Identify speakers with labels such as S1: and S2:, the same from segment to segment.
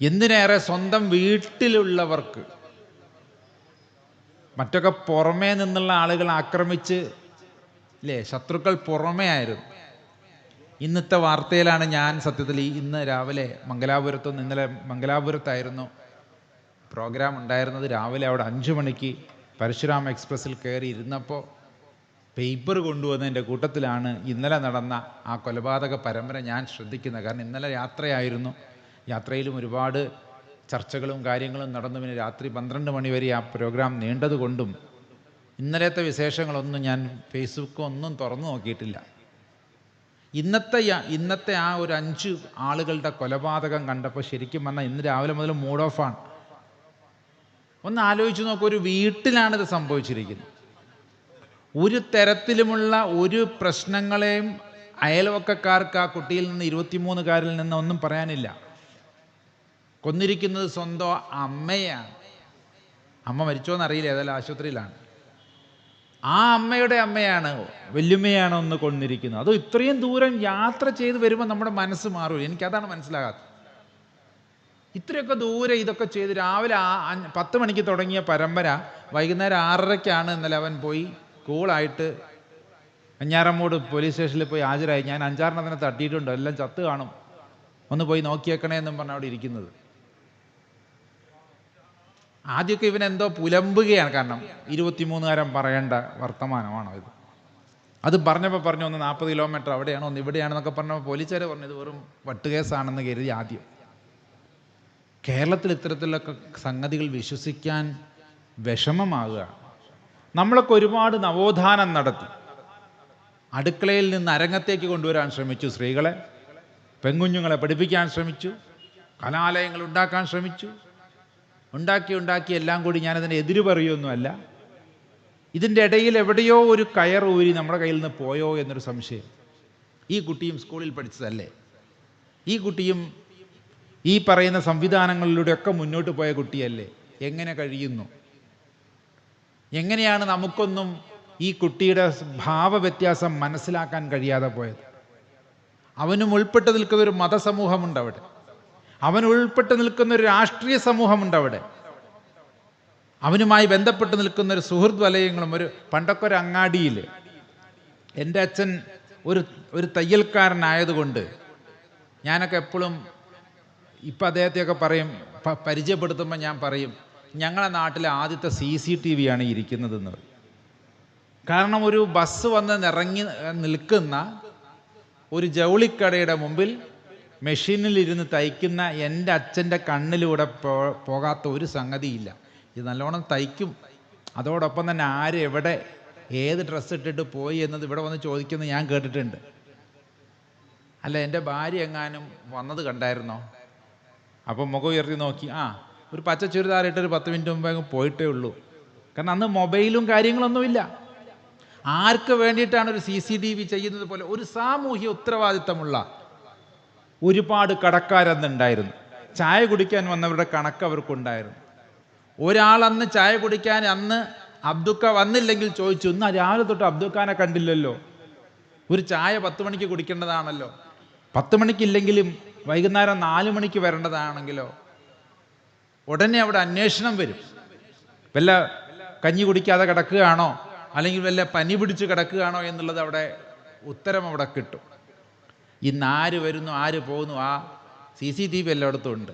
S1: എന്തിനേറെ സ്വന്തം വീട്ടിലുള്ളവർക്ക് മറ്റൊക്കെ പുറമേ നിന്നുള്ള ആളുകൾ ആക്രമിച്ച് ഇല്ലേ ശത്രുക്കൾ പുറമേ ആയിരുന്നു. ഇന്നത്തെ വാർത്തയിലാണ് ഞാൻ സത്യത്തിൽ ഈ ഇന്ന് രാവിലെ മംഗലാപുരത്തുനിന്ന് ഇന്നലെ മംഗലാപുരത്തായിരുന്നു പ്രോഗ്രാം ഉണ്ടായിരുന്നത്. രാവിലെ അവിടെ അഞ്ചു മണിക്ക് പരശുരാം എക്സ്പ്രസ്സിൽ കയറി ഇരുന്നപ്പോൾ പേപ്പർ കൊണ്ടുവന്നതിന്റെ കൂട്ടത്തിലാണ് ഇന്നലെ നടന്ന ആ കൊലപാതക പരമ്പര ഞാൻ ശ്രദ്ധിക്കുന്നത്. കാരണം ഇന്നലെ യാത്രയായിരുന്നു യാത്രയിലും ഒരുപാട് ചർച്ചകളും കാര്യങ്ങളും നടന്നു. പിന്നെ രാത്രി പന്ത്രണ്ട് മണിവരെ ആ പ്രോഗ്രാം നീണ്ടതുകൊണ്ടും ഇന്നലത്തെ വിശേഷങ്ങളൊന്നും ഞാൻ ഫേസ്ബുക്ക് ഒന്നും തുറന്നു നോക്കിയിട്ടില്ല. ഇന്നത്തെ ഇന്നത്തെ ആ ഒരു അഞ്ച് ആളുകളുടെ കൊലപാതകം കണ്ടപ്പോൾ ശരിക്കും പറഞ്ഞാൽ ഇന്ന് രാവിലെ മുതൽ മൂഡ് ഓഫാണ് ഒന്ന് ആലോചിച്ച് നോക്കൂ ഒരു വീട്ടിലാണിത് സംഭവിച്ചിരിക്കുന്നത്. ഒരു തരത്തിലുമുള്ള ഒരു പ്രശ്നങ്ങളെയും അയൽവക്കക്കാർക്ക് ആ കുട്ടിയിൽ നിന്ന് ഇരുപത്തിമൂന്നുകാരിൽ നിന്ന് ഒന്നും പറയാനില്ല. കൊന്നിരിക്കുന്നത് സ്വന്തം അമ്മയാണ്. അമ്മ മരിച്ചോന്ന് അറിയില്ല ഏതായാലും ആശുപത്രിയിലാണ്. ആ അമ്മയുടെ അമ്മയാണ് വല്യമ്മയാണ് ഒന്ന് കൊന്നിരിക്കുന്നത്. അത് ഇത്രയും ദൂരം യാത്ര ചെയ്ത് വരുമ്പോൾ നമ്മുടെ മനസ്സ് മാറും എനിക്കതാണ് മനസ്സിലാകാത്തത്. ഇത്രയൊക്കെ ദൂരെ ഇതൊക്കെ ചെയ്ത് രാവിലെ പത്ത് മണിക്ക് തുടങ്ങിയ പരമ്പര വൈകുന്നേരം ആറരയ്ക്കാണ് ഇന്നലെ അവൻ പോയി കൂളായിട്ട് അഞ്ഞാറമ്മൂട് പോലീസ് സ്റ്റേഷനിൽ പോയി ഹാജരായി. ഞാൻ അഞ്ചാറെണ്ണത്തിനെ തട്ടിയിട്ടുണ്ട്. എല്ലാം ചത്ത് കാണും. ഒന്ന് പോയി നോക്കിയേക്കണേ എന്നും പറഞ്ഞ അവിടെ ഇരിക്കുന്നത്. ആദ്യമൊക്കെ ഇവനെന്തോ പുലമ്പുകയാണ്. കാരണം ഇരുപത്തിമൂന്നുകാരൻ പറയേണ്ട വർത്തമാനമാണോ ഇത്? അത് പറഞ്ഞപ്പോൾ പറഞ്ഞു ഒന്ന് നാൽപ്പത് കിലോമീറ്റർ അവിടെയാണോ ഒന്ന് ഇവിടെയാണെന്നൊക്കെ പറഞ്ഞപ്പോൾ പോലീസുകാർ പറഞ്ഞു ഇത് വെറും വട്ടുകേസാണെന്ന് കരുതി ആദ്യം. കേരളത്തിൽ ഇത്തരത്തിലൊക്കെ സംഗതികൾ വിശ്വസിക്കാൻ വിഷമമാകുക. നമ്മളൊക്കെ ഒരുപാട് നവോത്ഥാനം നടത്തി. അടുക്കളയിൽ നിന്ന് അരങ്ങത്തേക്ക് കൊണ്ടുവരാൻ ശ്രമിച്ചു സ്ത്രീകളെ. പെൺകുഞ്ഞുങ്ങളെ പഠിപ്പിക്കാൻ ശ്രമിച്ചു. കലാലയങ്ങൾ ഉണ്ടാക്കാൻ ശ്രമിച്ചു. ഉണ്ടാക്കി ഉണ്ടാക്കി എല്ലാം കൂടി ഞാനതിന് എതിര് പറയുമൊന്നുമല്ല ഇതിന്റെ ഇടയിൽ എവിടെയോ ഒരു കയർ ഊരി നമ്മുടെ കയ്യിൽ നിന്ന് പോയോ എന്നൊരു സംശയം. ഈ കുട്ടിയും സ്കൂളിൽ പഠിച്ചതല്ലേ? ഈ കുട്ടിയും ഈ പറയുന്ന സംവിധാനങ്ങളിലൂടെയൊക്കെ മുന്നോട്ട് പോയ കുട്ടിയല്ലേ? എങ്ങനെ കഴിയുന്നു? എങ്ങനെയാണ് നമുക്കൊന്നും ഈ കുട്ടിയുടെ ഭാവവ്യത്യാസം മനസ്സിലാക്കാൻ കഴിയാതെ പോയത്? അവനും ഉൾപ്പെട്ട് നിൽക്കുന്ന ഒരു മതസമൂഹമുണ്ട് അവിടെ. അവൻ ഉൾപ്പെട്ട് നിൽക്കുന്ന ഒരു രാഷ്ട്രീയ സമൂഹമുണ്ട് അവിടെ അവനുമായി ബന്ധപ്പെട്ട് നിൽക്കുന്ന ഒരു സുഹൃത്ത് വലയങ്ങളും ഒരു പണ്ടൊക്കെ ഒരു അങ്ങാടിയിൽ എന്റെ അച്ഛൻ ഒരു ഒരു തയ്യൽക്കാരനായതുകൊണ്ട് ഞാനൊക്കെ എപ്പോഴും ഇപ്പം അദ്ദേഹത്തെയൊക്കെ പറയും പരിചയപ്പെടുത്തുമ്പോൾ ഞാൻ പറയും ഞങ്ങളുടെ നാട്ടിലെ ആദ്യത്തെ സി സി ടി വി ആണ് ഇരിക്കുന്നതെന്ന്. കാരണം ഒരു ബസ് വന്ന് നിറങ്ങി നിൽക്കുന്ന ഒരു ജൗളിക്കടയുടെ മുമ്പിൽ മെഷീനിലിരുന്ന് തയ്ക്കുന്ന എന്റെ അച്ഛന്റെ കണ്ണിലൂടെ പോ പോകാത്ത ഒരു സംഗതിയില്ല. ഇത് നല്ലോണം തയ്ക്കും. അതോടൊപ്പം തന്നെ ആര് എവിടെ ഏത് ഡ്രസ്സ് ഇട്ടിട്ട് പോയി എന്നത് ഇവിടെ വന്ന് ചോദിക്കുന്നത് ഞാൻ കേട്ടിട്ടുണ്ട്. അല്ല എന്റെ ഭാര്യ എങ്ങാനും വന്നത് കണ്ടായിരുന്നോ? അപ്പം മുഖം ഉയർത്തി നോക്കി. ആ ഒരു പച്ച ചുരിദാർ ഇട്ട് ഒരു പത്ത് മിനിറ്റ് മുമ്പ് അങ്ങ് പോയിട്ടേ ഉള്ളൂ. കാരണം അന്ന് മൊബൈലും കാര്യങ്ങളൊന്നുമില്ല. ആർക്ക് വേണ്ടിയിട്ടാണ് ഒരു സി സി ടി വി ചെയ്യുന്നത് പോലെ ഒരു സാമൂഹ്യ ഉത്തരവാദിത്തമുള്ള ഒരുപാട് കടക്കാരന്നുണ്ടായിരുന്നു. ചായ കുടിക്കാൻ വന്നവരുടെ കണക്ക് അവർക്കുണ്ടായിരുന്നു. ഒരാൾ അന്ന് ചായ കുടിക്കാൻ അന്ന് അബ്ദുക്ക വന്നില്ലെങ്കിൽ ചോദിച്ചു ഇന്ന് രാവിലെ തൊട്ട് അബ്ദുക്കാനെ കണ്ടില്ലല്ലോ? ഒരു ചായ പത്ത് മണിക്ക് കുടിക്കേണ്ടതാണല്ലോ? പത്ത് മണിക്കില്ലെങ്കിലും വൈകുന്നേരം നാല് മണിക്ക് വരേണ്ടതാണെങ്കിലോ? ഉടനെ അവിടെ അന്വേഷണം വരും. വല്ല കഞ്ഞി കുടിക്കാതെ കിടക്കുകയാണോ? അല്ലെങ്കിൽ വല്ല പനി പിടിച്ച് കിടക്കുകയാണോ എന്നുള്ളത് അവിടെ ഉത്തരം അവിടെ കിട്ടും. ഇന്ന് ആര് വരുന്നു ആര് പോകുന്നു ആ സി സി ടി വി എല്ലായിടത്തും ഉണ്ട്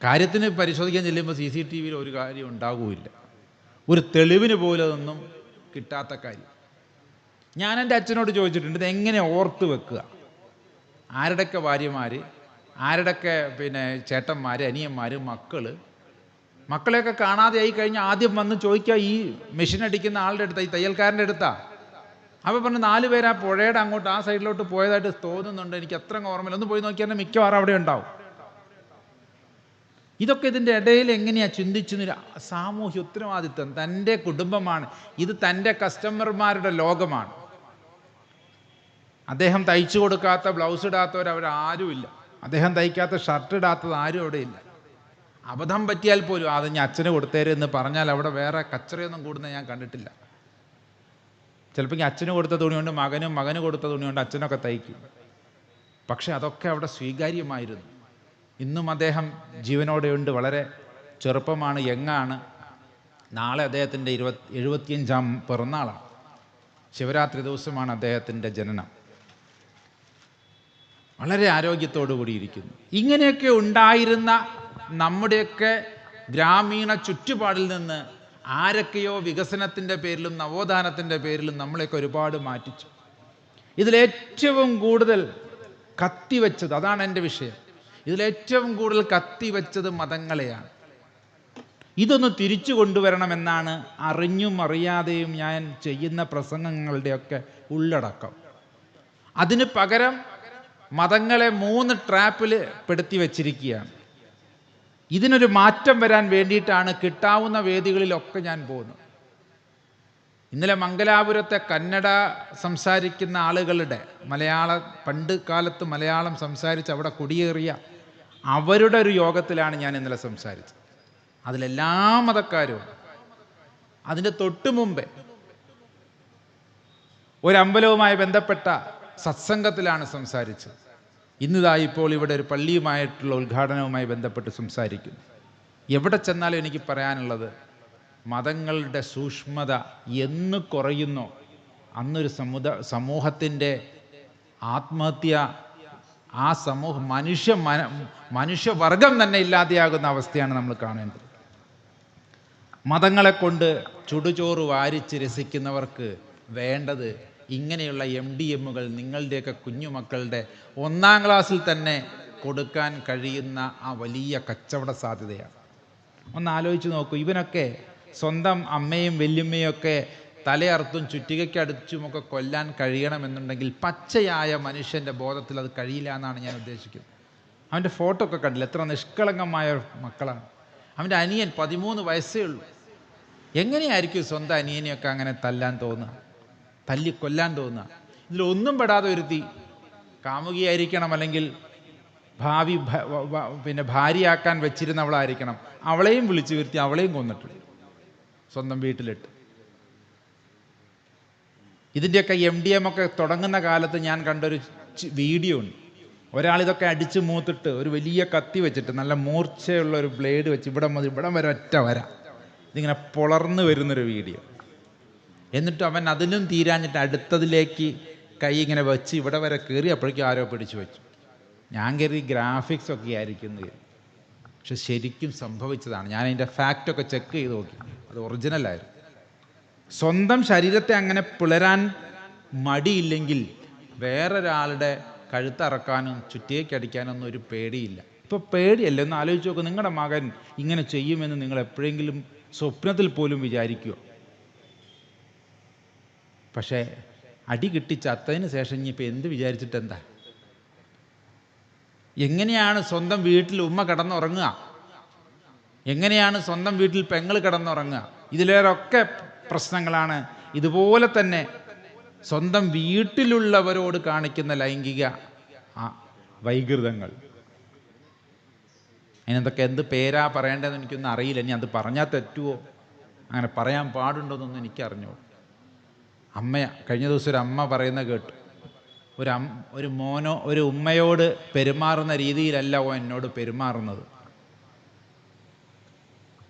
S1: കാര്യത്തിന് പരിശോധിക്കാൻ ചെല്ലുമ്പോൾ സി സി ടി വിയിൽ ഒരു കാര്യം ഉണ്ടാകുമില്ല ഒരു തെളിവിന് പോലും അതൊന്നും കിട്ടാത്ത കാര്യം. ഞാൻ എന്റെ അച്ഛനോട് ചോദിച്ചിട്ടുണ്ട് ഇത് എങ്ങനെ ഓർത്ത് വെക്കുക? ആരുടെയൊക്കെ ഭാര്യമാർ ആരുടെയൊക്കെ പിന്നെ ചേട്ടന്മാർ അനിയന്മാർ മക്കൾ മക്കളെയൊക്കെ കാണാതെ ആയി കഴിഞ്ഞാൽ ആദ്യം വന്ന് ചോദിക്കുക ഈ മെഷീൻ അടിക്കുന്ന ആളുടെ അടുത്താ ഈ തയ്യൽക്കാരന്റെ അടുത്താ? അപ്പോൾ പറഞ്ഞു നാല് പേര് ആ പുഴയുടെ അങ്ങോട്ട് ആ സൈഡിലോട്ട് പോയതായിട്ട് തോന്നുന്നുണ്ട്. എനിക്ക് എത്ര ഓർമ്മയില്ല. ഒന്ന് പോയി നോക്കിയാൽ മിക്കവാറും അവിടെ ഉണ്ടാവും. ഇതൊക്കെ ഇതിന്റെ ഇടയിൽ എങ്ങനെയാണ് ചിന്തിച്ചെന്നൊരു സാമൂഹ്യ ഉത്തരവാദിത്വം തന്റെ കുടുംബമാണ്. ഇത് തന്റെ കസ്റ്റമർമാരുടെ ലോകമാണ്. അദ്ദേഹം തയ്ച്ചു കൊടുക്കാത്ത ബ്ലൗസ് ഇടാത്തവർ അവരാരുമില്ല അദ്ദേഹം തയ്ക്കാത്ത ഷർട്ട് ഇടാത്തത് ആരും അവിടെ ഇല്ല. അബദ്ധം പറ്റിയാൽ പോലും അത് ഞാൻ അച്ഛന് കൊടുത്തേരെന്ന് പറഞ്ഞാൽ അവിടെ വേറെ കച്ചറയൊന്നും കൂടുന്ന ഞാൻ കണ്ടിട്ടില്ല. ചിലപ്പോൾ അച്ഛന് കൊടുത്ത തുണി കൊണ്ട് മകനും മകന് കൊടുത്ത തുണി കൊണ്ട് അച്ഛനൊക്കെ തയ്ക്കും. പക്ഷെ അതൊക്കെ അവിടെ സ്വീകാര്യമായിരുന്നു. ഇന്നും അദ്ദേഹം ജീവനോടെയുണ്ട് വളരെ ചെറുപ്പമാണ് യങ്ങാണ്. നാളെ അദ്ദേഹത്തിന്റെ ഇരുപത്തി എഴുപത്തിയഞ്ചാം പിറന്നാളാണ്. ശിവരാത്രി ദിവസമാണ് അദ്ദേഹത്തിന്റെ ജനനം. വളരെ ആരോഗ്യത്തോടു കൂടിയിരിക്കുന്നു. ഇങ്ങനെയൊക്കെ ഉണ്ടായിരുന്ന നമ്മുടെയൊക്കെ ഗ്രാമീണ ചുറ്റുപാടിൽ നിന്ന് ആരൊക്കെയോ വികസനത്തിന്റെ പേരിലും നവോത്ഥാനത്തിന്റെ പേരിലും നമ്മളെയൊക്കെ ഒരുപാട് മാറ്റിച്ചു. ഇതിലേറ്റവും കൂടുതൽ കത്തിവെച്ചത് അതാണ് എന്റെ വിഷയം. ഇതിലേറ്റവും കൂടുതൽ കത്തിവെച്ചത് മതങ്ങളെയാണ്. ഇതൊന്ന് തിരിച്ചു കൊണ്ടുവരണമെന്നാണ് അറിഞ്ഞും അറിയാതെയും ഞാൻ ചെയ്യുന്ന പ്രസംഗങ്ങളുടെയൊക്കെ ഉള്ളടക്കം. അതിന് പകരം മതങ്ങളെ മൂന്ന് ട്രാപ്പിൽ പെടുത്തി വച്ചിരിക്കുകയാണ്. ഇതിനൊരു മാറ്റം വരാൻ വേണ്ടിയിട്ടാണ് കിട്ടാവുന്ന വേദികളിലൊക്കെ ഞാൻ പോകുന്നത് ഇന്നലെ മംഗലാപുരത്തെ കന്നഡ സംസാരിക്കുന്ന ആളുകളുടെ മലയാള പണ്ട് കാലത്ത് മലയാളം സംസാരിച്ച് അവിടെ കുടിയേറിയ അവരുടെ ഒരു യോഗത്തിലാണ് ഞാൻ ഇന്നലെ സംസാരിച്ചത് അതിലെല്ലാ മതക്കാരും. അതിന്റെ തൊട്ടു മുമ്പേ ഒരമ്പലവുമായി ബന്ധപ്പെട്ട സത്സംഗത്തിലാണ് സംസാരിച്ചത് ഇന്നിതാ ഇപ്പോൾ ഇവിടെ ഒരു പള്ളിയുമായിട്ടുള്ള ഉദ്ഘാടനവുമായി ബന്ധപ്പെട്ട് സംസാരിക്കുന്നു. എവിടെ ചെന്നാലും എനിക്ക് പറയാനുള്ളത് മതങ്ങളുടെ സൂക്ഷ്മത എന്ന് കുറയുന്നോ. അന്നൊരു സമുദ സമൂഹത്തിന്റെ ആത്മഹത്യ ആ സമൂഹം മനുഷ്യ മന മനുഷ്യവർഗം തന്നെ ഇല്ലാതെയാകുന്ന അവസ്ഥയാണ് നമ്മൾ കാണേണ്ടത്. മതങ്ങളെ കൊണ്ട് ചുടുചോറ് വാരിച്ച് രസിക്കുന്നവർക്ക് വേണ്ടത് ഇങ്ങനെയുള്ള എം ഡി എമ്മുകൾ നിങ്ങളുടെയൊക്കെ കുഞ്ഞുമക്കളുടെ ഒന്നാം ക്ലാസ്സിൽ തന്നെ കൊടുക്കാൻ കഴിയുന്ന ആ വലിയ കച്ചവട സാധ്യതയാണ്. ഒന്ന് ആലോചിച്ച് നോക്കൂ ഇവനൊക്കെ സ്വന്തം അമ്മയും വല്യമ്മയൊക്കെ തലയർത്തും ചുറ്റികയ്ക്ക് അടിച്ചുമൊക്കെ കൊല്ലാൻ കഴിയണമെന്നുണ്ടെങ്കിൽ പച്ചയായ മനുഷ്യന്റെ ബോധത്തിൽ അത് കഴിയില്ല എന്നാണ് ഞാൻ ഉദ്ദേശിക്കുന്നത്. അവന്റെ ഫോട്ടോ ഒക്കെ കണ്ടില്ല? എത്ര നിഷ്കളങ്കമായ മക്കളാണ്. അവന്റെ അനിയൻ പതിമൂന്ന് വയസ്സേ ഉള്ളൂ. എങ്ങനെയായിരിക്കും സ്വന്തം അനിയനെയൊക്കെ അങ്ങനെ തല്ലാൻ തോന്നുക? തല്ലി കൊല്ലാൻ തോന്നുക. ഇതിലൊന്നും പെടാതെ ഒരുത്തി കാമുകിയായിരിക്കണം അല്ലെങ്കിൽ ഭാവി പിന്നെ ഭാര്യയാക്കാൻ വെച്ചിരുന്നവളായിരിക്കണം. അവളെയും വിളിച്ചു വരുത്തി അവളെയും കൊന്നിട്ടുണ്ട് സ്വന്തം വീട്ടിലിട്ട്. ഇതിന്റെയൊക്കെ എം ഡി എം ഒക്കെ തുടങ്ങുന്ന കാലത്ത് ഞാൻ കണ്ടൊരു വീഡിയോ ഉണ്ട്. ഒരാൾ ഇതൊക്കെ അടിച്ച് മൂത്തിട്ട് ഒരു വലിയ കത്തി വെച്ചിട്ട് നല്ല മൂർച്ചയുള്ള ഒരു ബ്ലേഡ് വെച്ച് ഇവിടെ മുതൽ ഇവിടെ വരെ ഒറ്റ വര. ഇതിങ്ങനെ പുളർന്നു വരുന്നൊരു വീഡിയോ. എന്നിട്ട് അവൻ അതിലും തീരാഞ്ഞിട്ട് അടുത്തതിലേക്ക് കൈ ഇങ്ങനെ വെച്ച് ഇവിടെ വരെ കയറി അപ്പോഴേക്കും ആരോ പിടിച്ചു വെച്ചു. ഞാൻ കയറി ഗ്രാഫിക്സ് ഒക്കെ ആയിരിക്കും പക്ഷെ ശരിക്കും സംഭവിച്ചതാണ്. ഞാൻ അതിന്റെ ഫാക്റ്റൊക്കെ ചെക്ക് ചെയ്ത് നോക്കി. അത് ഒറിജിനലായിരുന്നു സ്വന്തം ശരീരത്തെ അങ്ങനെ പിളരാൻ മടിയില്ലെങ്കിൽ വേറൊരാളുടെ കഴുത്തറക്കാനും ചുറ്റിയേക്കടിക്കാനൊന്നും ഒരു പേടിയില്ല. ഇപ്പോൾ പേടിയല്ല? ഒന്ന് ആലോചിച്ച് നോക്കുക നിങ്ങളുടെ മകൻ ഇങ്ങനെ ചെയ്യുമെന്ന് നിങ്ങൾ എപ്പോഴെങ്കിലും സ്വപ്നത്തിൽ പോലും വിചാരിക്കുമോ പക്ഷേ അടി കിട്ടി ചത്തതിന് ശേഷം ഇനിയിപ്പോൾ എന്ത് വിചാരിച്ചിട്ട് എന്താ എങ്ങനെയാണ് സ്വന്തം വീട്ടിൽ ഉമ്മ കിടന്നുറങ്ങുക? എങ്ങനെയാണ് സ്വന്തം വീട്ടിൽ പെങ്ങൾ കിടന്നുറങ്ങുക? ഇതിലേറൊക്കെ പ്രശ്നങ്ങളാണ്. ഇതുപോലെ തന്നെ സ്വന്തം വീട്ടിലുള്ളവരോട് കാണിക്കുന്ന ലൈംഗിക വൈകൃതങ്ങൾ. അതിനെന്തൊക്കെ എന്ത് പേരാ പറയേണ്ടതെന്ന് എനിക്കൊന്നും അറിയില്ല. ഇനി അത് പറഞ്ഞാൽ തെറ്റുമോ അങ്ങനെ പറയാൻ പാടുണ്ടോയെന്നൊന്നും അറിഞ്ഞോ അമ്മ കഴിഞ്ഞ ദിവസം ഒരു അമ്മ പറയുന്ന കേട്ടു. ഒരു അം ഒരു മോനോ ഒരു ഉമ്മയോട് പെരുമാറുന്ന രീതിയിലല്ല ഓ എന്നോട് പെരുമാറുന്നത്.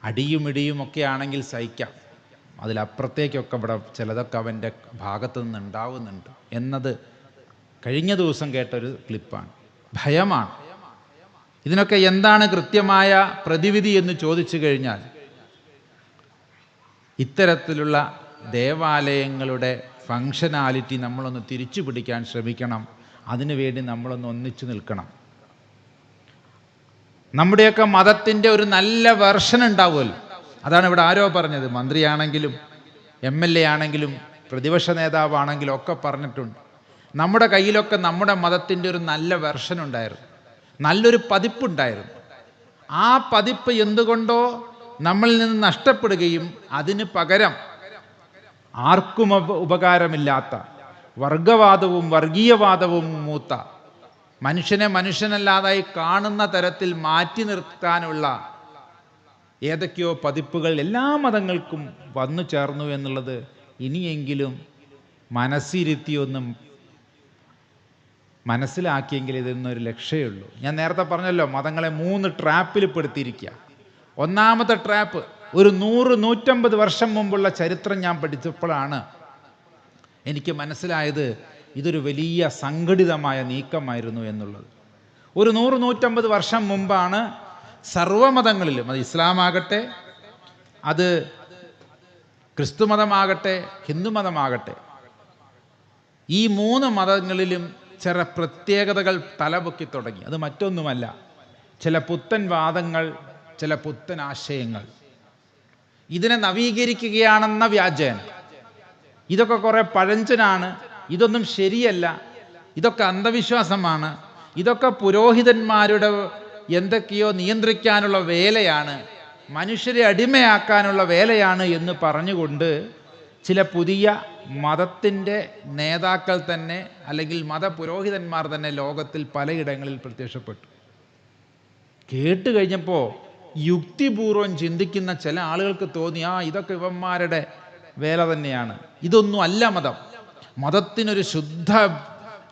S1: അടിയും ഇടിയും ഒക്കെ ആണെങ്കിൽ സഹിക്കാം. അതിലപ്പുറത്തേക്കൊക്കെ ഇവിടെ ചിലതൊക്കെ അവന്റെ ഭാഗത്തു നിന്ന് ഉണ്ടാവുന്നുണ്ട് എന്നത് കഴിഞ്ഞ ദിവസം കേട്ടൊരു ക്ലിപ്പാണ്. ഭയമാണ്. ഇതിനൊക്കെ എന്താണ് കൃത്യമായ പ്രതിവിധി എന്ന് ചോദിച്ചു കഴിഞ്ഞാൽ ഇത്തരത്തിലുള്ള ദേവാലയങ്ങളുടെ ഫങ്ഷനാലിറ്റി നമ്മളൊന്ന് തിരിച്ചു പിടിക്കാൻ ശ്രമിക്കണം. അതിനുവേണ്ടി നമ്മളൊന്ന് ഒന്നിച്ചു നിൽക്കണം. നമ്മുടെയൊക്കെ മതത്തിന്റെ ഒരു നല്ല വെർഷൻ ഉണ്ടാവുമല്ലോ. അതാണ് ഇവിടെ ആരോ പറഞ്ഞത്. മന്ത്രിയാണെങ്കിലും എം എൽ എ ആണെങ്കിലും പ്രതിപക്ഷ നേതാവാണെങ്കിലും ഒക്കെ പറഞ്ഞിട്ടുണ്ട്. നമ്മുടെ കയ്യിലൊക്കെ നമ്മുടെ മതത്തിന്റെ ഒരു നല്ല വെർഷൻ ഉണ്ടായിരുന്നു. നല്ലൊരു പതിപ്പുണ്ടായിരുന്നു. ആ പതിപ്പ് എന്തുകൊണ്ടോ നമ്മളിൽ നിന്ന് നഷ്ടപ്പെടുകയും അതിന് പകരം ആർക്കും ഉപകാരമില്ലാത്ത വർഗവാദവും വർഗീയവാദവും മൂത്ത മനുഷ്യനെ മനുഷ്യനല്ലാതായി കാണുന്ന തരത്തിൽ മാറ്റി നിർത്താനുള്ള ഏതൊക്കെയോ പതിപ്പുകൾ എല്ലാ മതങ്ങൾക്കും വന്നു ചേർന്നു എന്നുള്ളത് ഇനിയെങ്കിലും മനസ്സിരുത്തി ഒന്നും മനസ്സിലാക്കിയെങ്കിൽ ഇതിനൊരു ലക്ഷ്യമുള്ളൂ ഞാൻ നേരത്തെ പറഞ്ഞല്ലോ മതങ്ങളെ മൂന്ന് ട്രാപ്പിൽ പെടുത്തിയിരിക്കുക. ഒന്നാമത്തെ ട്രാപ്പ് ഒരു നൂറ് നൂറ്റമ്പത് വർഷം മുമ്പുള്ള ചരിത്രം ഞാൻ പഠിച്ചപ്പോഴാണ് എനിക്ക് മനസ്സിലായത് ഇതൊരു വലിയ സംഘടിതമായ നീക്കമായിരുന്നു എന്നുള്ളത്. ഒരു നൂറ് നൂറ്റമ്പത് വർഷം മുമ്പാണ് സർവമതങ്ങളിലും അത് ഇസ്ലാമാകട്ടെ അത് ക്രിസ്തുമതമാകട്ടെ ഹിന്ദുമതമാകട്ടെ ഈ മൂന്ന് മതങ്ങളിലും ചില പ്രത്യേകതകൾ തലപൊക്കി തുടങ്ങി. അത് മറ്റൊന്നുമല്ല. ചില പുത്തൻ വാദങ്ങൾ ചില പുത്തൻ ആശയങ്ങൾ. ഇതിനെ നവീകരിക്കുകയാണെന്ന വ്യാജേന. ഇതൊക്കെ കുറേ പഴഞ്ചനാണ്. ഇതൊന്നും ശരിയല്ല. ഇതൊക്കെ അന്ധവിശ്വാസമാണ്. ഇതൊക്കെ പുരോഹിതന്മാരുടെ എന്തൊക്കെയോ നിയന്ത്രിക്കാനുള്ള വേലയാണ്. മനുഷ്യരെ അടിമയാക്കാനുള്ള വേലയാണ് എന്ന് പറഞ്ഞുകൊണ്ട് ചില പുതിയ മതത്തിന്റെ നേതാക്കൾ തന്നെ അല്ലെങ്കിൽ മതപുരോഹിതന്മാർ തന്നെ ലോകത്തിൽ പലയിടങ്ങളിൽ പ്രത്യക്ഷപ്പെട്ടു. കേട്ട് കഴിഞ്ഞപ്പോൾ യുക്തിപൂർവം ചിന്തിക്കുന്ന ചില ആളുകൾക്ക് തോന്നി ആ ഇതൊക്കെ ഇവന്മാരുടെ വേല തന്നെയാണ്. ഇതൊന്നും അല്ല മതം. മതത്തിനൊരു ശുദ്ധ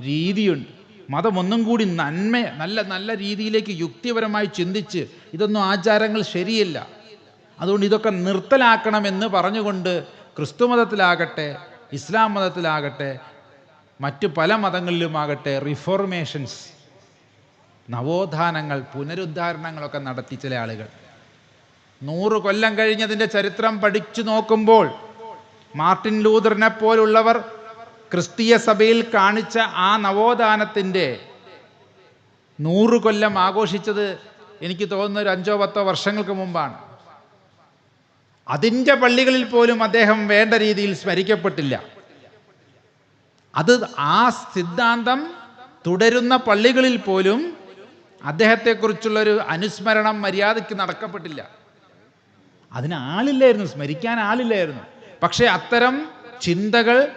S1: രീതിയുണ്ട്. മതം ഒന്നും കൂടി നന്മ നല്ല നല്ല രീതിയിലേക്ക് യുക്തിപരമായി ചിന്തിച്ച് ഇതൊന്നും ആചാരങ്ങൾ ശരിയല്ല. അതുകൊണ്ട് ഇതൊക്കെ നിർത്തലാക്കണമെന്ന് പറഞ്ഞുകൊണ്ട് ക്രിസ്തു മതത്തിലാകട്ടെ ഇസ്ലാം മതത്തിലാകട്ടെ മറ്റു പല മതങ്ങളിലുമാകട്ടെ റിഫോർമേഷൻസ് നവോത്ഥാനങ്ങൾ പുനരുദ്ധാരണങ്ങളൊക്കെ നടത്തി ചില ആളുകൾ. നൂറ് കൊല്ലം കഴിഞ്ഞതിന്റെ ചരിത്രം പഠിച്ചു നോക്കുമ്പോൾ മാർട്ടിൻ ലൂതറിനെ പോലുള്ളവർ ക്രിസ്തീയ സഭയിൽ കാണിച്ച ആ നവോത്ഥാനത്തിന്റെ നൂറ് കൊല്ലം ആഘോഷിച്ചത് എനിക്ക് തോന്നുന്ന ഒരു അഞ്ചോ പത്തോ വർഷങ്ങൾക്ക് മുമ്പാണ്. അതിന്റെ പള്ളികളിൽ പോലും അദ്ദേഹം വേണ്ട രീതിയിൽ സ്മരിക്കപ്പെട്ടില്ല. അത് ആ സിദ്ധാന്തം തുടരുന്ന പള്ളികളിൽ പോലും അദ്ദേഹത്തെക്കുറിച്ചുള്ളൊരു അനുസ്മരണം മര്യാദയ്ക്ക് നടക്കപ്പെട്ടില്ല. അതിന് ആളില്ലായിരുന്നു സ്മരിക്കാൻ ആളില്ലായിരുന്നു. പക്ഷേ അത്തരം ചിന്തകൾ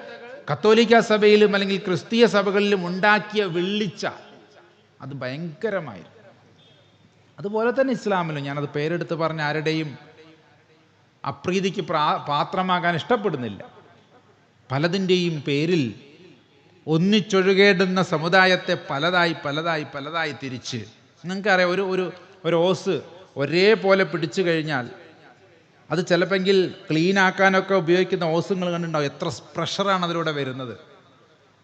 S1: കത്തോലിക്ക സഭയിലും അല്ലെങ്കിൽ ക്രിസ്തീയ സഭകളിലും ഉണ്ടാക്കിയ വെള്ളിച്ച അത് ഭയങ്കരമായിരുന്നു. അതുപോലെ തന്നെ ഇസ്ലാമിലും ഞാനത് പേരെടുത്ത് പറഞ്ഞ ആരുടെയും അപ്രീതിക്ക് പ്രാ പാത്രമാകാൻ ഇഷ്ടപ്പെടുന്നില്ല. പലതിന്റെയും പേരിൽ ഒന്നിച്ചൊഴുകേണ്ടുന്ന സമുദായത്തെ പലതായി പലതായി പലതായി തിരിച്ച്. നിങ്ങൾക്കറിയാം ഒരു ഒരു ഒരു ഓസ് ഒരേപോലെ പിടിച്ചു കഴിഞ്ഞാൽ അത് ചിലപ്പെങ്കിൽ ക്ലീൻ ആക്കാനൊക്കെ ഉപയോഗിക്കുന്ന ഓസുകൾ കണ്ടിട്ടുണ്ടാവും. എത്ര പ്രഷറാണ് അതിലൂടെ വരുന്നത്.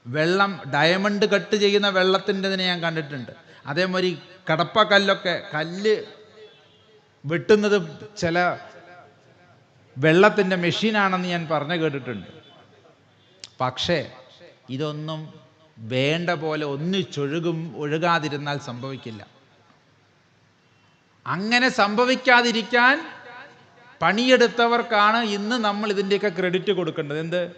S1: വെള്ളം ഡയമണ്ട് കട്ട് ചെയ്യുന്ന വെള്ളത്തിന്റെതിനെ ഞാൻ കണ്ടിട്ടുണ്ട്. അതേമാതിരി കടപ്പ കല്ലൊക്കെ കല്ല് വെട്ടുന്നത് ചില വെള്ളത്തിന്റെ മെഷീനാണെന്ന് ഞാൻ പറഞ്ഞു കേട്ടിട്ടുണ്ട്. പക്ഷേ ഇതൊന്നും വേണ്ട പോലെ ഒന്നിച്ചൊഴുകും ഒഴുകാതിരുന്നാൽ സംഭവിക്കില്ല. അങ്ങനെ സംഭവിക്കാതിരിക്കാൻ പണിയെടുത്തവർക്കാണ് ഇന്ന് നമ്മൾ ഇതിന്റെയൊക്കെ ക്രെഡിറ്റ് കൊടുക്കേണ്ടത്. എന്ത്?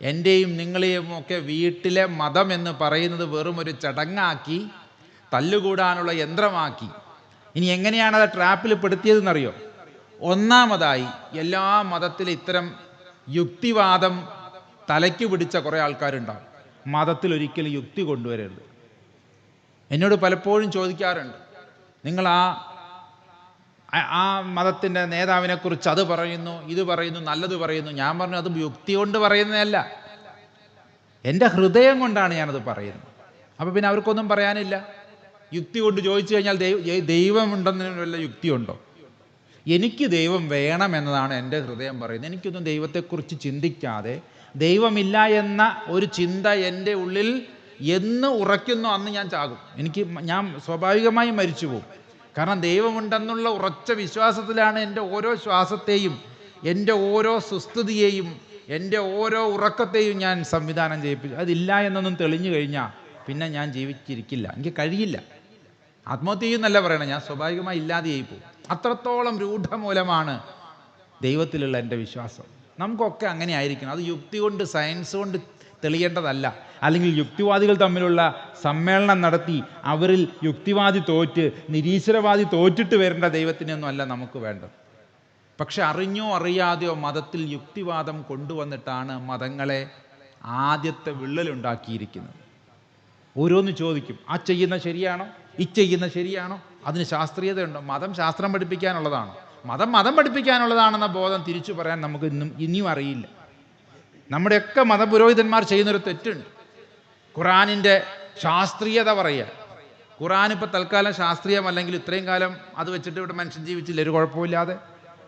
S1: എന്റെയും നിങ്ങളെയും ഒക്കെ വീട്ടിലെ മതം എന്ന് പറയുന്നത് വെറും ഒരു ചടങ്ങാക്കി തല്ലുകൂടാനുള്ള യന്ത്രമാക്കി. ഇനി എങ്ങനെയാണ് അത് ട്രാപ്പിൽ പെടുത്തിയതെന്നറിയോ? ഒന്നാമതായി എല്ലാ മതത്തിലും ഇത്തരം യുക്തിവാദം തലയ്ക്ക് പിടിച്ച കുറേ ആൾക്കാരുണ്ടാവും. മതത്തിൽ ഒരിക്കലും യുക്തി കൊണ്ടുവരരുത്. എന്നോട് പലപ്പോഴും ചോദിക്കാറുണ്ട് നിങ്ങൾ ആ ആ- മതത്തിന്റെ നേതാവിനെ കുറിച്ച് അത് പറയുന്നു ഇത് പറയുന്നു നല്ലത് പറയുന്നു. ഞാൻ പറഞ്ഞു അത് യുക്തി കൊണ്ട് പറയുന്നതല്ല. എന്റെ ഹൃദയം കൊണ്ടാണ് ഞാനത് പറയുന്നത്. അപ്പോൾ പിന്നെ അവർക്കൊന്നും പറയാനില്ല. യുക്തി കൊണ്ട് ചോദിച്ചു കഴിഞ്ഞാൽ ദൈവം ദൈവമുണ്ടെന്ന് വല്ല യുക്തിയുണ്ടോ? എനിക്ക് ദൈവം വേണമെന്നതാണ് എന്റെ ഹൃദയം പറയുന്നത്. എനിക്കൊന്നും ദൈവത്തെക്കുറിച്ച് ചിന്തിക്കാതെ ദൈവമില്ല എന്ന ഒരു ചിന്ത എന്റെ ഉള്ളിൽ എന്ന് ഉറയ്ക്കുന്നു അന്ന് ഞാൻ ചാകും. എനിക്ക് ഞാൻ സ്വാഭാവികമായി മരിച്ചു പോകും. കാരണം ദൈവമുണ്ടെന്നുള്ള ഉറച്ച വിശ്വാസത്തിലാണ് എന്റെ ഓരോ ശ്വാസത്തെയും എന്റെ ഓരോ സുസ്ഥിതിയെയും എന്റെ ഓരോ ഉറക്കത്തെയും ഞാൻ സംവിധാനം ചെയ്യിപ്പിച്ചു. അതില്ല എന്നൊന്നും തെളിഞ്ഞു കഴിഞ്ഞാൽ പിന്നെ ഞാൻ ജീവിച്ചിരിക്കില്ല. എനിക്ക് കഴിയില്ല. ആത്മഹത്യ ചെയ്യുന്നല്ല പറയണേ ഞാൻ സ്വാഭാവികമായി ഇല്ലാതെയായി പോകും. അത്രത്തോളം രൂഢമൂലമാണ് ദൈവത്തിലുള്ള എന്റെ വിശ്വാസം. നമുക്കൊക്കെ അങ്ങനെ ആയിരിക്കണം അത് യുക്തി കൊണ്ട് സയൻസ് കൊണ്ട് തെളിയേണ്ടതല്ല. അല്ലെങ്കിൽ യുക്തിവാദികൾ തമ്മിലുള്ള സമ്മേളനം നടത്തി അവരിൽ യുക്തിവാദി തോറ്റ് നിരീശ്വരവാദി തോറ്റിട്ട് വരേണ്ട ദൈവത്തിനൊന്നും അല്ല നമുക്ക് വേണ്ടത്. പക്ഷെ അറിഞ്ഞോ അറിയാതെയോ മതത്തിൽ യുക്തിവാദം കൊണ്ടുവന്നിട്ടാണ് മതങ്ങളെ ആദ്യത്തെ വിള്ളലുണ്ടാക്കിയിരിക്കുന്നത്. ഓരോന്ന് ചോദിക്കും. ആ ചെയ്യുന്ന ശരിയാണോ? ഈ ചെയ്യുന്ന ശരിയാണോ? അതിന് ശാസ്ത്രീയതയുണ്ടോ? മതം ശാസ്ത്രം പഠിപ്പിക്കാനുള്ളതാണോ? മതം മതം പഠിപ്പിക്കാനുള്ളതാണെന്ന ബോധം തിരിച്ചു പറയാൻ നമുക്ക് ഇന്നും ഇനിയും അറിയില്ല. നമ്മുടെയൊക്കെ മതപുരോഹിതന്മാർ ചെയ്യുന്നൊരു തെറ്റുണ്ട്. ഖുറാനിന്റെ ശാസ്ത്രീയത പറയുക. ഖുറാൻ ഇപ്പം തൽക്കാലം ശാസ്ത്രീയമല്ലെങ്കിൽ ഇത്രയും കാലം അത് വെച്ചിട്ട് ഇവിടെ മനുഷ്യൻ ജീവിച്ചില്ല ഒരു കുഴപ്പമില്ലാതെ.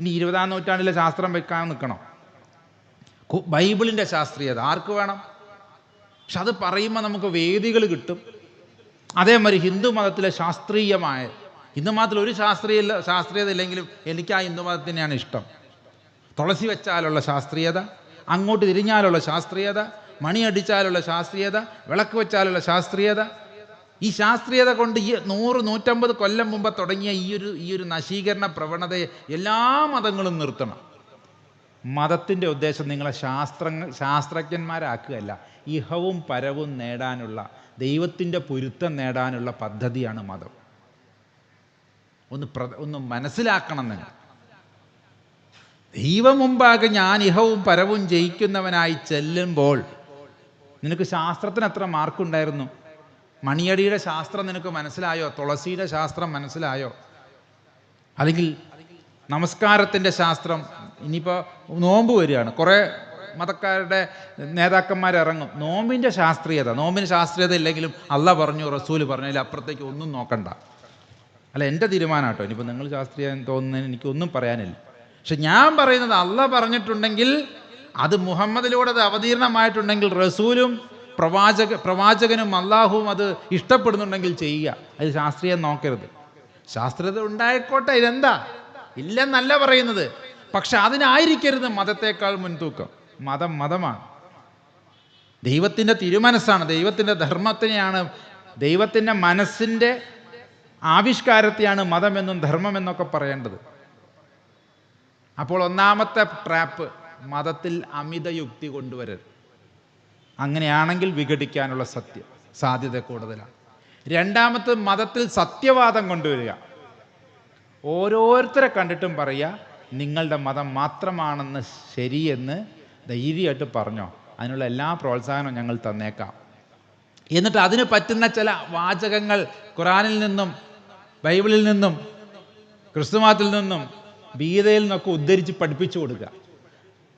S1: ഇനി ഇരുപതാം നൂറ്റാണ്ടിലെ ശാസ്ത്രം വെക്കാൻ നിൽക്കണം. ബൈബിളിന്റെ ശാസ്ത്രീയത ആർക്ക് വേണം? പക്ഷെ അത് പറയുമ്പോൾ നമുക്ക് വേദികൾ കിട്ടും. അതേമാതിരി ഹിന്ദു മതത്തിലെ ശാസ്ത്രീയമായ ഹിന്ദു മതത്തിൽ ഒരു ശാസ്ത്രീയ ശാസ്ത്രീയത ഇല്ലെങ്കിലും എനിക്ക് ആ ഹിന്ദു മതത്തിനെയാണ് ഇഷ്ടം. തുളസി വെച്ചാലുള്ള ശാസ്ത്രീയത അങ്ങോട്ട് തിരിഞ്ഞാലുള്ള ശാസ്ത്രീയത മണിയടിച്ചാലുള്ള ശാസ്ത്രീയത വിളക്ക് വെച്ചാലുള്ള ശാസ്ത്രീയത. ഈ ശാസ്ത്രീയത കൊണ്ട് ഈ നൂറ് നൂറ്റമ്പത് കൊല്ലം മുമ്പ് തുടങ്ങിയ ഈ ഒരു ഈ ഒരു നശീകരണ പ്രവണതയെ എല്ലാ മതങ്ങളും നിർത്തണം. മതത്തിന്റെ ഉദ്ദേശം നിങ്ങളെ ശാസ്ത്രങ്ങൾ ശാസ്ത്രജ്ഞന്മാരാക്കുകയല്ല ഇഹവും പരവും നേടാനുള്ള ദൈവത്തിന്റെ പൊരുത്തം നേടാനുള്ള പദ്ധതിയാണ് മതം. ഒന്ന് പ്ര ഒന്ന് മനസ്സിലാക്കണം നിങ്ങൾ. ദൈവം മുമ്പാകെ ഞാൻ ഇഹവും പരവും ജയിക്കുന്നവനായി ചെല്ലുമ്പോൾ നിനക്ക് ശാസ്ത്രത്തിന് എത്ര മാർക്കുണ്ടായിരുന്നു മണിയടിയുടെ ശാസ്ത്രം നിനക്ക് മനസ്സിലായോ? തുളസിയുടെ ശാസ്ത്രം മനസ്സിലായോ? അല്ലെങ്കിൽ നമസ്കാരത്തിന്റെ ശാസ്ത്രം ഇനിയിപ്പോൾ നോമ്പ് വരികയാണ്. കുറേ മതക്കാരുടെ നേതാക്കന്മാർ ഇറങ്ങും. നോമ്പിന്റെ ശാസ്ത്രീയത നോമ്പിന് ശാസ്ത്രീയത ഇല്ലെങ്കിലും അല്ല പറഞ്ഞു റസൂൽ പറഞ്ഞു അതിൽ അപ്പുറത്തേക്ക് ഒന്നും നോക്കണ്ട. അല്ല എന്റെ തീരുമാനം കേട്ടോ. ഇനിയിപ്പോൾ നിങ്ങൾ ശാസ്ത്രീയം തോന്നുന്നതിന് എനിക്കൊന്നും പറയാനില്ല. പക്ഷെ ഞാൻ പറയുന്നത് അല്ല പറഞ്ഞിട്ടുണ്ടെങ്കിൽ അത് മുഹമ്മദിലൂടെ അത് അവതീർണമായിട്ടുണ്ടെങ്കിൽ റസൂലും പ്രവാചക പ്രവാചകനും അള്ളാഹുവും അത് ഇഷ്ടപ്പെടുന്നുണ്ടെങ്കിൽ ചെയ്യുക. അത് ശാസ്ത്രീയം നോക്കരുത്. ശാസ്ത്രീയത ഉണ്ടായിക്കോട്ടെ ഇതെന്താ? ഇല്ലെന്നല്ല പറയുന്നത്. പക്ഷെ അതിനായിരിക്കരുത് മതത്തേക്കാൾ മുൻതൂക്കം. മതം മതമാണ്. ദൈവത്തിന്റെ തിരുമനസ്സാണ്. ദൈവത്തിന്റെ ധർമ്മത്തിനെയാണ് ദൈവത്തിന്റെ മനസ്സിന്റെ ആവിഷ്കാരത്തെയാണ് മതമെന്നും ധർമ്മമെന്നൊക്കെ പറയേണ്ടത്. അപ്പോൾ ഒന്നാമത്തെ ട്രാപ്പ് മതത്തിൽ അമിത യുക്തി കൊണ്ടുവരരുത്. അങ്ങനെയാണെങ്കിൽ വിഘടിക്കാനുള്ള സത്യ സാധ്യത കൂടുതലാണ്. രണ്ടാമത്തെ മതത്തിൽ സത്യവാദം കൊണ്ടുവരിക. ഓരോരുത്തരെ കണ്ടിട്ടും പറയുക നിങ്ങളുടെ മതം മാത്രമാണെന്ന് ശരിയെന്ന് ധൈര്യമായിട്ട് പറഞ്ഞോ. അതിനുള്ള എല്ലാ പ്രോത്സാഹനവും ഞങ്ങൾ തന്നേക്കാം. എന്നിട്ട് അതിന് പറ്റുന്ന ചില വാചകങ്ങൾ ഖുറാനിൽ നിന്നും ബൈബിളിൽ നിന്നും ക്രിസ്തുമാത്തിൽ നിന്നും ഗീതയിൽ നിന്നൊക്കെ ഉദ്ധരിച്ച് പഠിപ്പിച്ചു കൊടുക്കുക.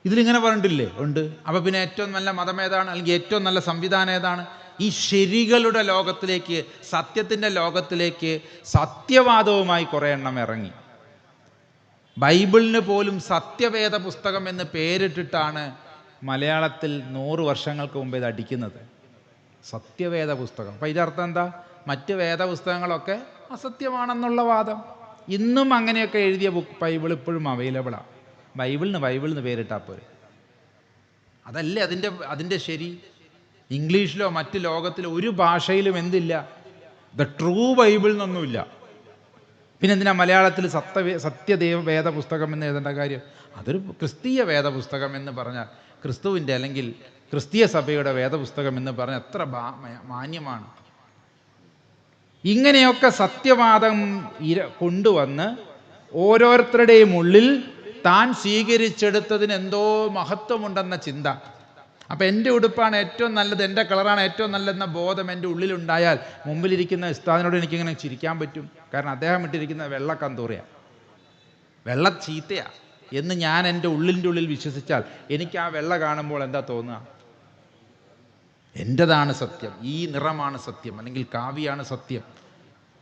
S1: ഇതിലിങ്ങനെ പറഞ്ഞിട്ടില്ലേ? ഉണ്ട്. അപ്പോൾ പിന്നെ ഏറ്റവും നല്ല മതം ഏതാണ്? അല്ലെങ്കിൽ ഏറ്റവും നല്ല സംവിധാനം ഏതാണ്? ഈ ശരികളുടെ ലോകത്തിലേക്ക് സത്യത്തിന്റെ ലോകത്തിലേക്ക് സത്യവാദവുമായി കുറേ എണ്ണം ഇറങ്ങി. ബൈബിളിന് പോലും സത്യവേദ പുസ്തകം എന്ന് പേരിട്ടിട്ടാണ് മലയാളത്തിൽ നൂറ് വർഷങ്ങൾക്ക് മുമ്പ് ഇത് അടിക്കുന്നത്. സത്യവേദ പുസ്തകം. അപ്പം ഇതിന്റെ അർത്ഥം എന്താ? മറ്റ് വേദപുസ്തകങ്ങളൊക്കെ അസത്യമാണെന്നുള്ള വാദം. ഇന്നും അങ്ങനെയൊക്കെ എഴുതിയ ബുക്ക് ബൈബിൾ ഇപ്പോഴും അവൈലബിളാണ് ബൈബിളിന് ബൈബിളിന് പേരിട്ടാൽ പോരെ. അതല്ലേ അതിന്റെ അതിന്റെ ശരി? ഇംഗ്ലീഷിലോ മറ്റ് ലോകത്തിലോ ഒരു ഭാഷയിലും എന്തില്ല? ദ ട്രൂ ബൈബിൾ എന്നൊന്നുമില്ല പിന്നെ എന്തിനാ മലയാളത്തിൽ സത്യ സത്യദേവ വേദപുസ്തകം എന്ന് എഴുതേണ്ട കാര്യം? അതൊരു ക്രിസ്തീയ വേദപുസ്തകം എന്ന് പറഞ്ഞാൽ ക്രിസ്തുവിന്റെ അല്ലെങ്കിൽ ക്രിസ്തീയ സഭയുടെ വേദപുസ്തകം എന്ന് പറഞ്ഞാൽ എത്ര മാന്യമാണ്. ഇങ്ങനെയൊക്കെ സത്യവാദം ഇര കൊണ്ടുവന്ന് ഓരോരുത്തരുടെയും ഉള്ളിൽ താൻ സ്വീകരിച്ചെടുത്തതിന് എന്തോ മഹത്വമുണ്ടെന്ന ചിന്ത. അപ്പം എന്റെ ഉടുപ്പാണ് ഏറ്റവും നല്ലത് എന്റെ കളറാണ് ഏറ്റവും നല്ലതെന്ന ബോധം എന്റെ ഉള്ളിലുണ്ടായാൽ മുമ്പിലിരിക്കുന്ന ഉസ്താദിനോട് എനിക്കിങ്ങനെ ചിരിക്കാൻ പറ്റും. കാരണം അദ്ദേഹം ഇട്ടിരിക്കുന്ന വെള്ള കന്തൂറയാണ് വെള്ള ചീത്തയാ. എന്ന് ഞാൻ എന്റെ ഉള്ളിന്റെ ഉള്ളിൽ വിശ്വസിച്ചാൽ എനിക്ക് ആ വെള്ള കാണുമ്പോൾ എന്താ തോന്നുക? എന്റെതാണ് സത്യം ഈ നിറമാണ് സത്യം അല്ലെങ്കിൽ കാവ്യാണ് സത്യം.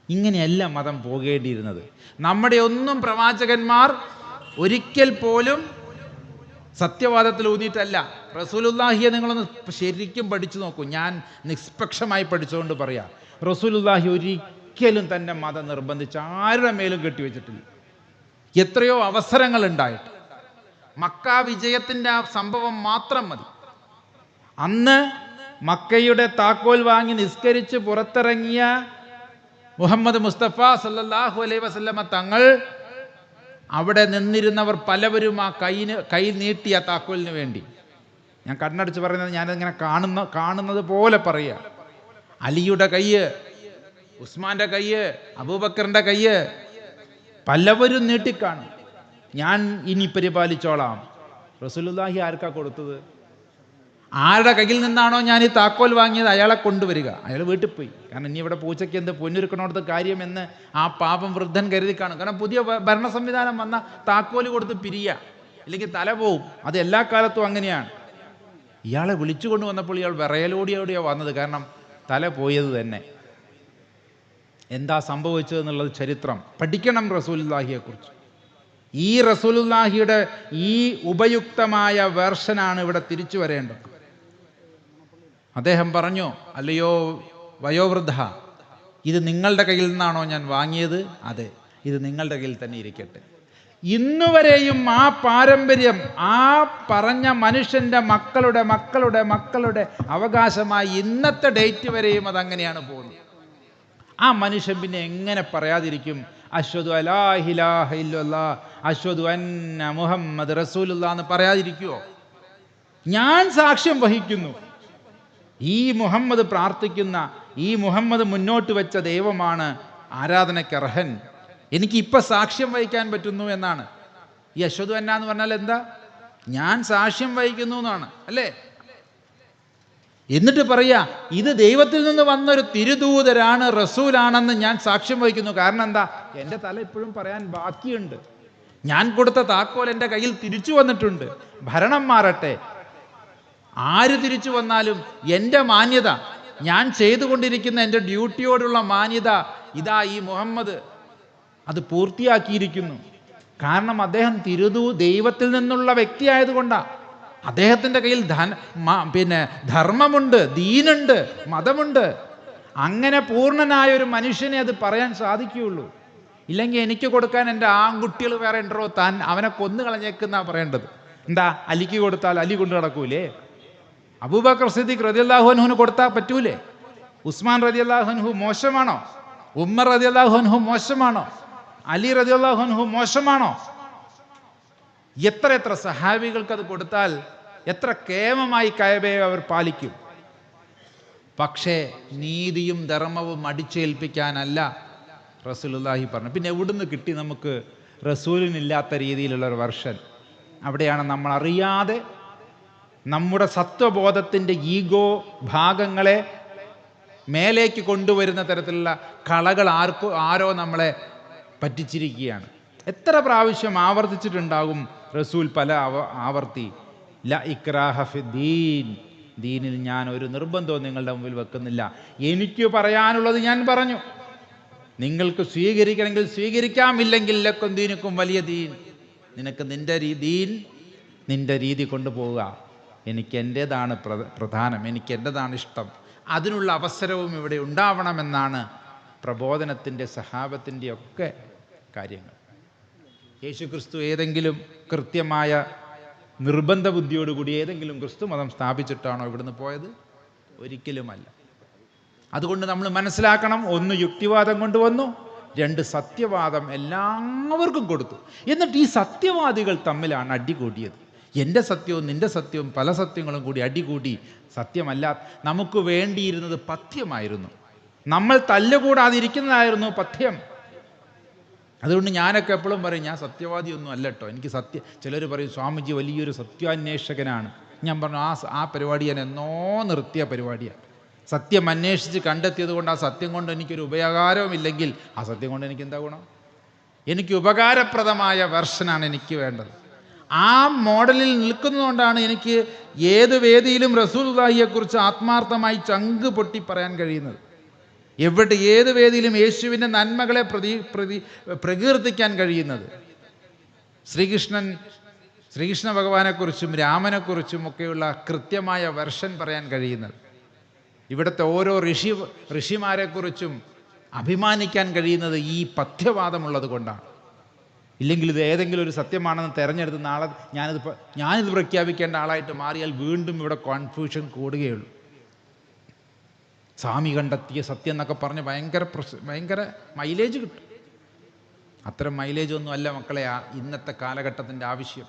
S1: ഇങ്ങനെയല്ല മതം പോകേണ്ടിയിരുന്നത്. നമ്മുടെ ഒന്നും പ്രവാചകന്മാർ ഒരിക്കൽ പോലും സത്യവാദത്തിൽ ഊന്നിയിട്ടല്ല. റസൂലുല്ലാഹിയെ നിങ്ങളൊന്ന് ശരിക്കും പഠിച്ചു നോക്കൂ. ഞാൻ നിഷ്പക്ഷമായി പഠിച്ചുകൊണ്ട് പറയാം. റസൂലുല്ലാഹി ഒരിക്കലും തന്റെ മതം നിർബന്ധിച്ച് ആരുടെ മേലും കെട്ടിവെച്ചിട്ടില്ല. എത്രയോ അവസരങ്ങൾ ഉണ്ടായിട്ട്. മക്ക വിജയത്തിന്റെ ആ സംഭവം മാത്രം മതി. അന്ന് മക്കയുടെ താക്കോൽ വാങ്ങി നിസ്കരിച്ച് പുറത്തിറങ്ങിയ മുഹമ്മദ് മുസ്തഫ സല്ലാഹു അലൈ വസല്ലമ തങ്ങൾ അവിടെ നിന്നിരുന്നവർ പലവരും ആ കൈന് കൈ നീട്ടി ആ താക്കോലിന് വേണ്ടി. ഞാൻ കണ്ണടിച്ച് പറയുന്നത് ഞാനിങ്ങനെ കാണുന്ന കാണുന്നത് പോലെ പറയുക അലിയുടെ കയ്യ് ഉസ്മാന്റെ കയ്യ് അബൂബക്കറിന്റെ കയ്യ് പലവരും നീട്ടിക്കാണും. ഞാൻ ഇനി പരിപാലിച്ചോളാം. റസൂലുള്ളാഹി ആർക്കാ കൊടുത്തത്? ആരുടെ കയ്യിൽ നിന്നാണോ ഞാൻ ഈ താക്കോൽ വാങ്ങിയത് അയാളെ കൊണ്ടുവരിക. അയാൾ വീട്ടിൽ പോയി. കാരണം ഇനി ഇവിടെ പൂച്ചയ്ക്ക് എന്ത് പൊന്നൊരുക്കണോടത്ത് കാര്യമെന്ന് ആ പാപം വൃദ്ധൻ കരുതി കാണും. കാരണം പുതിയ ഭരണ സംവിധാനം വന്ന താക്കോൽ കൊടുത്ത് പിരിയ. ഇല്ലെങ്കിൽ തല പോവും. അത് എല്ലാ കാലത്തും അങ്ങനെയാണ്. ഇയാളെ വിളിച്ചു കൊണ്ടുവന്നപ്പോൾ ഇയാൾ വിറയലോടിയോടിയാണ് വന്നത്. കാരണം തല പോയത് തന്നെ. എന്താ സംഭവിച്ചത് എന്നുള്ളത് ചരിത്രം. പഠിക്കണം റസൂലുല്ലാഹിയെക്കുറിച്ച് ഈ റസൂലുല്ലാഹിയുടെ ഈ ഉപയുക്തമായ വേർഷനാണ് ഇവിടെ തിരിച്ചു വരേണ്ടത്. അദ്ദേഹം പറഞ്ഞു അല്ലയോ വയോവൃദ്ധ ഇത് നിങ്ങളുടെ കയ്യിൽ നിന്നാണോ ഞാൻ വാങ്ങിയത്? അതെ ഇത് നിങ്ങളുടെ കയ്യിൽ തന്നെ ഇരിക്കട്ടെ. ഇന്നുവരെയും ആ പാരമ്പര്യം ആ പറഞ്ഞ മനുഷ്യന്റെ മക്കളുടെ മക്കളുടെ മക്കളുടെ അവകാശമായി ഇന്നത്തെ ഡേറ്റ് വരെയും അതങ്ങനെയാണ് പോകുന്നത്. ആ മനുഷ്യൻ പിന്നെ എങ്ങനെ പറയാതിരിക്കും? അശ്വതു അലാഹിലാഹ അശ്വതു അന്ന മുഹമ്മദ് റസൂലുള്ള എന്ന് പറയാതിരിക്കുമോ ഞാൻ സാക്ഷ്യം വഹിക്കുന്നു. ഈ മുഹമ്മദ് പ്രാർത്ഥിക്കുന്ന ഈ മുഹമ്മദ് മുന്നോട്ട് വെച്ച ദൈവമാണ് ആരാധനയ്ക്ക് അർഹൻ എനിക്ക് ഇപ്പം സാക്ഷ്യം വഹിക്കാൻ പറ്റുന്നു എന്നാണ്. ഈ അശ്വതു അന്ന എന്ന് പറഞ്ഞാൽ എന്താ? ഞാൻ സാക്ഷ്യം വഹിക്കുന്നു എന്നാണ് അല്ലേ? എന്നിട്ട് പറയാ ഇത് ദൈവത്തിൽ നിന്ന് വന്നൊരു തിരുദൂതരാണ് റസൂലാണെന്ന് ഞാൻ സാക്ഷ്യം വഹിക്കുന്നു. കാരണം എന്താ? എന്റെ തല ഇപ്പോഴും പറയാൻ ബാക്കിയുണ്ട്. ഞാൻ കൊടുത്ത താക്കോൽ എന്റെ കയ്യിൽ തിരിച്ചു വന്നിട്ടുണ്ട്. ഭരണം മാറട്ടെ. ആര് തിരിച്ചു വന്നാലും എന്റെ മാന്യത ഞാൻ ചെയ്തുകൊണ്ടിരിക്കുന്ന എന്റെ ഡ്യൂട്ടിയോടുള്ള മാന്യത ഇതാ ഈ മുഹമ്മദ്. അത് പൂർത്തിയാക്കിയിരിക്കുന്നു. കാരണം അദ്ദേഹം തിരുതു ദൈവത്തിൽ നിന്നുള്ള വ്യക്തിയായതുകൊണ്ടാണ് അദ്ദേഹത്തിന്റെ കയ്യിൽ ധന പിന്നെ ധർമ്മമുണ്ട് ദീനുണ്ട് മതമുണ്ട്. അങ്ങനെ പൂർണനായ ഒരു മനുഷ്യനെ അത് പറയാൻ സാധിക്കുകയുള്ളൂ. ഇല്ലെങ്കിൽ എനിക്ക് കൊടുക്കാൻ എന്റെ ആൺകുട്ടികൾ വേറെ ഉണ്ടോ? താൻ അവനെ കൊന്നു കളഞ്ഞേക്കുന്ന പറയേണ്ടത്. എന്താ? അലിക്ക് കൊടുത്താൽ അലി കൊണ്ടു നടക്കൂലേ? അബൂബക്കർ സിദ്ദീഖ് റതി അള്ളാഹുഹുന് കൊടുത്താൽ പറ്റൂലേ? ഉസ്മാൻ റതി അള്ളാഹുഹു മോശമാണോ? ഉമ്മർ റതി അള്ളാഹുഹു മോശമാണോ? അലി റതി അള്ളാഹുഹു മോശമാണോ? എത്ര എത്ര സഹാബികൾക്ക് അത് കൊടുത്താൽ എത്ര കേമമായി കയബയെ അവർ പാലിക്കും? പക്ഷേ നീതിയും ധർമ്മവും അടിച്ചേൽപ്പിക്കാനല്ല റസൂലുള്ളാഹി പറഞ്ഞു പിന്നെ എവിടുന്ന് കിട്ടി നമുക്ക് റസൂലിനില്ലാത്ത രീതിയിലുള്ള ഒരു വർഷൻ? അവിടെയാണ് നമ്മൾ അറിയാതെ നമ്മുടെ സത്വബോധത്തിന്റെ ഈഗോ ഭാഗങ്ങളെ മേലേക്ക് കൊണ്ടുവരുന്ന തരത്തിലുള്ള കളകൾ ആർക്കോ ആരോ നമ്മളെ പറ്റിച്ചിരിക്കുകയാണ്. എത്ര പ്രാവശ്യം ആവർത്തിച്ചിട്ടുണ്ടാകും റസൂൽ പല ആവ ആവർത്തി. ല ഇക്രാഹ ഫി ദീൻ. ദീനിൽ ഞാൻ ഒരു നിർബന്ധവും നിങ്ങളുടെ മുമ്പിൽ വെക്കുന്നില്ല. എനിക്ക് പറയാനുള്ളത് ഞാൻ പറഞ്ഞു. നിങ്ങൾക്ക് സ്വീകരിക്കണമെങ്കിൽ സ്വീകരിക്കാമില്ലെങ്കിൽ ലക്കും ദീനുക്കും വലിയ ദീൻ. നിനക്ക് രീതിയിൽ ദീൻ നിന്റെ രീതി കൊണ്ടുപോവുക. എനിക്ക് പ്ര- പ്രധാനം എനിക്ക് എന്റെതാണ് ഇഷ്ടം. അതിനുള്ള അവസരവും ഇവിടെ ഉണ്ടാവണമെന്നാണ് പ്രബോധനത്തിന്റെ സഹാബത്തിന്റെ ഒക്കെ കാര്യങ്ങൾ. യേശുക്രിസ്തു ഏതെങ്കിലും കൃത്യമായ നിർബന്ധ ബുദ്ധിയോടുകൂടി ഏതെങ്കിലും ക്രിസ്തു മതം സ്ഥാപിച്ചിട്ടാണോ ഇവിടുന്ന് പോയത്? ഒരിക്കലുമല്ല. അതുകൊണ്ട് നമ്മൾ മനസ്സിലാക്കണം ഒന്ന് യുക്തിവാദം കൊണ്ടുവന്നു രണ്ട് സത്യവാദം എല്ലാവർക്കും കൊടുത്തു. എന്നിട്ട് ഈ സത്യവാദികൾ തമ്മിലാണ് അടികൂടിയത്. എന്റെ സത്യവും നിന്റെ സത്യവും പല സത്യങ്ങളും കൂടി അടികൂടി സത്യമല്ല. നമുക്ക് വേണ്ടിയിരുന്നത് പഥ്യമായിരുന്നു. നമ്മൾ തല്ലുകൂടാതിരിക്കുന്നതായിരുന്നു പഥ്യം. അതുകൊണ്ട് ഞാനൊക്കെ എപ്പോഴും പറയും ഞാൻ സത്യവാദിയൊന്നും അല്ല കേട്ടോ എനിക്ക് സത്യ ചിലർ പറയും സ്വാമിജി വലിയൊരു സത്യാന്വേഷകനാണ്. ഞാൻ പറഞ്ഞു ആ ആ പരിപാടി ഞാൻ എന്നോ നിർത്തിയ പരിപാടിയാണ്. സത്യം അന്വേഷിച്ച് കണ്ടെത്തിയത് കൊണ്ട് ആ സത്യം കൊണ്ട് എനിക്കൊരു ഉപകാരവുമില്ലെങ്കിൽ ആ സത്യം കൊണ്ട് എനിക്ക് എന്താ ഗുണം? എനിക്ക് ഉപകാരപ്രദമായ വെർഷനാണ് എനിക്ക് വേണ്ടത്. ആ മോഡലിൽ നിൽക്കുന്നതുകൊണ്ടാണ് എനിക്ക് ഏത് വേദിയിലും റസൂൽഹിയെക്കുറിച്ച് ആത്മാർത്ഥമായി ചങ്ക് പൊട്ടി പറയാൻ കഴിയുന്നത്. എവിടെ ഏത് വേദിയിലും യേശുവിന്റെ നന്മകളെ പ്രതി പ്രതി പ്രകീർത്തിക്കാൻ കഴിയുന്നത്. ശ്രീകൃഷ്ണൻ ശ്രീകൃഷ്ണ ഭഗവാനെക്കുറിച്ചും രാമനെക്കുറിച്ചും ഒക്കെയുള്ള കൃത്യമായ വെർഷൻ പറയാൻ കഴിയുന്നത്. ഇവിടുത്തെ ഓരോ ഋഷി ഋഷിമാരെക്കുറിച്ചും അഭിമാനിക്കാൻ കഴിയുന്നത് ഈ പഥ്യവാദമുള്ളത് കൊണ്ടാണ് ഇല്ലെങ്കിൽ ഇത് ഏതെങ്കിലും ഒരു സത്യമാണെന്ന് തിരഞ്ഞെടുത്ത് നാളെ ഞാനിത് ഞാനിത് പ്രഖ്യാപിക്കേണ്ട ആളായിട്ട് മാറിയാൽ വീണ്ടും ഇവിടെ കോൺഫ്യൂഷൻ കൂടുകയുള്ളൂ. സ്വാമി കണ്ടെത്തിയ സത്യം എന്നൊക്കെ പറഞ്ഞ് ഭയങ്കര ഭയങ്കര മൈലേജ് കിട്ടും. അത്തരം മൈലേജ് ഒന്നും അല്ല മക്കളെ ഇന്നത്തെ കാലഘട്ടത്തിന്റെ ആവശ്യം.